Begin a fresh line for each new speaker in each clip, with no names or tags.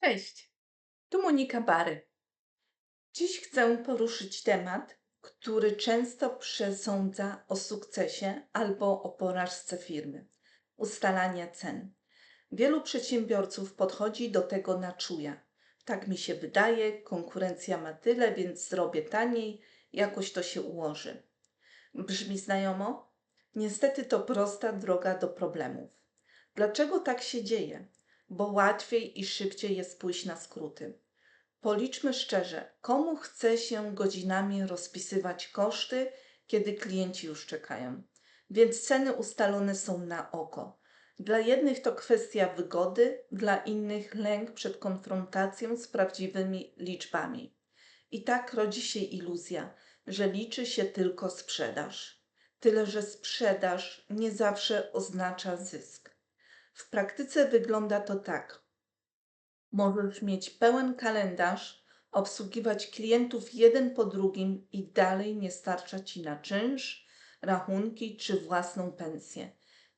Cześć, tu Monika Bary. Dziś chcę poruszyć temat, który często przesądza o sukcesie albo o porażce firmy ustalania cen. Wielu przedsiębiorców podchodzi do tego na czuja. Tak mi się wydaje, konkurencja ma tyle, więc zrobię taniej, jakoś to się ułoży. Brzmi znajomo? Niestety to prosta droga do problemów. Dlaczego tak się dzieje? Bo łatwiej i szybciej jest pójść na skróty. Policzmy szczerze, komu chce się godzinami rozpisywać koszty, kiedy klienci już czekają. Więc ceny ustalone są na oko. Dla jednych to kwestia wygody, dla innych lęk przed konfrontacją z prawdziwymi liczbami. I tak rodzi się iluzja, że liczy się tylko sprzedaż. Tyle, że sprzedaż nie zawsze oznacza zysk. W praktyce wygląda to tak. Możesz mieć pełen kalendarz, obsługiwać klientów jeden po drugim i dalej nie starcza ci na czynsz, rachunki czy własną pensję.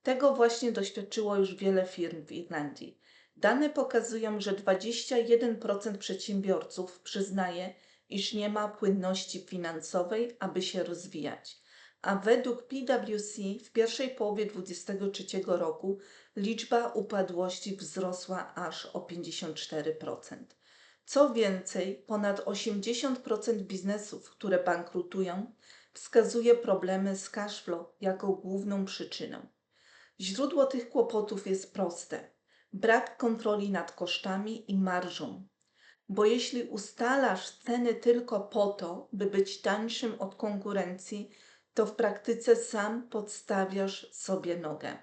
Tego właśnie doświadczyło już wiele firm w Irlandii. Dane pokazują, że 21% przedsiębiorców przyznaje, iż nie ma płynności finansowej, aby się rozwijać a według PwC w pierwszej połowie 2023 roku liczba upadłości wzrosła aż o 54%. Co więcej, ponad 80% biznesów, które bankrutują, wskazuje problemy z cashflow jako główną przyczyną. Źródło tych kłopotów jest proste: brak kontroli nad kosztami i marżą. Bo jeśli ustalasz ceny tylko po to, by być tańszym od konkurencji, to w praktyce sam podstawiasz sobie nogę.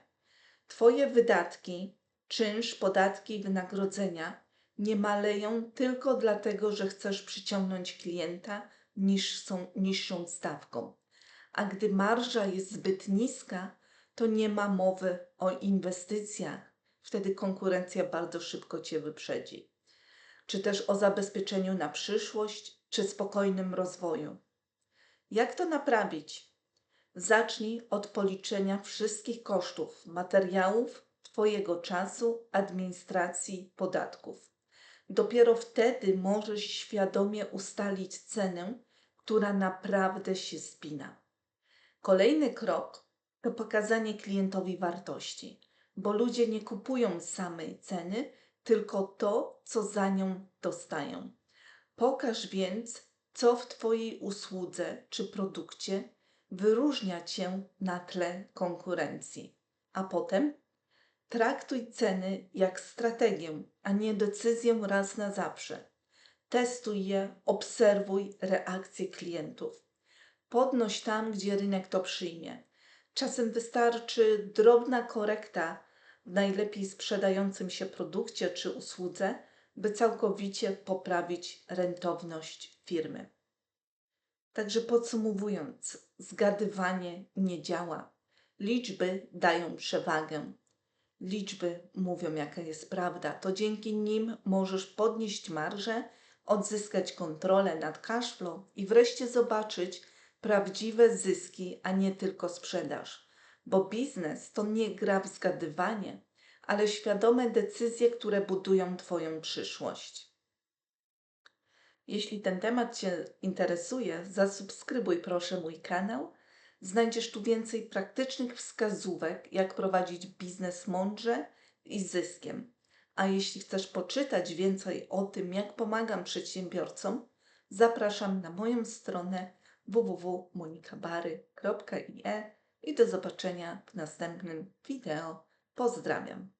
Twoje wydatki, czynsz, podatki i wynagrodzenia nie maleją tylko dlatego, że chcesz przyciągnąć klienta niższą, niższą stawką. A gdy marża jest zbyt niska, to nie ma mowy o inwestycjach. Wtedy konkurencja bardzo szybko cię wyprzedzi. Czy też o zabezpieczeniu na przyszłość, czy spokojnym rozwoju. Jak to naprawić? Zacznij od policzenia wszystkich kosztów, materiałów, Twojego czasu, administracji, podatków. Dopiero wtedy możesz świadomie ustalić cenę, która naprawdę się spina. Kolejny krok to pokazanie klientowi wartości, bo ludzie nie kupują samej ceny, tylko to, co za nią dostają. Pokaż więc, co w Twojej usłudze czy produkcie wyróżnia cię na tle konkurencji. A potem traktuj ceny jak strategię, a nie decyzję raz na zawsze. Testuj je, obserwuj reakcje klientów. Podnoś tam, gdzie rynek to przyjmie. Czasem wystarczy drobna korekta w najlepiej sprzedającym się produkcie czy usłudze, by całkowicie poprawić rentowność firmy. Także podsumowując, zgadywanie nie działa. Liczby dają przewagę. Liczby mówią, jaka jest prawda. To dzięki nim możesz podnieść marżę, odzyskać kontrolę nad cashflow i wreszcie zobaczyć prawdziwe zyski, a nie tylko sprzedaż. Bo biznes to nie gra w zgadywanie, ale świadome decyzje, które budują Twoją przyszłość. Jeśli ten temat Cię interesuje, zasubskrybuj proszę mój kanał. Znajdziesz tu więcej praktycznych wskazówek, jak prowadzić biznes mądrze i zyskiem. A jeśli chcesz poczytać więcej o tym, jak pomagam przedsiębiorcom, zapraszam na moją stronę www.monikabary.ie i do zobaczenia w następnym wideo. Pozdrawiam.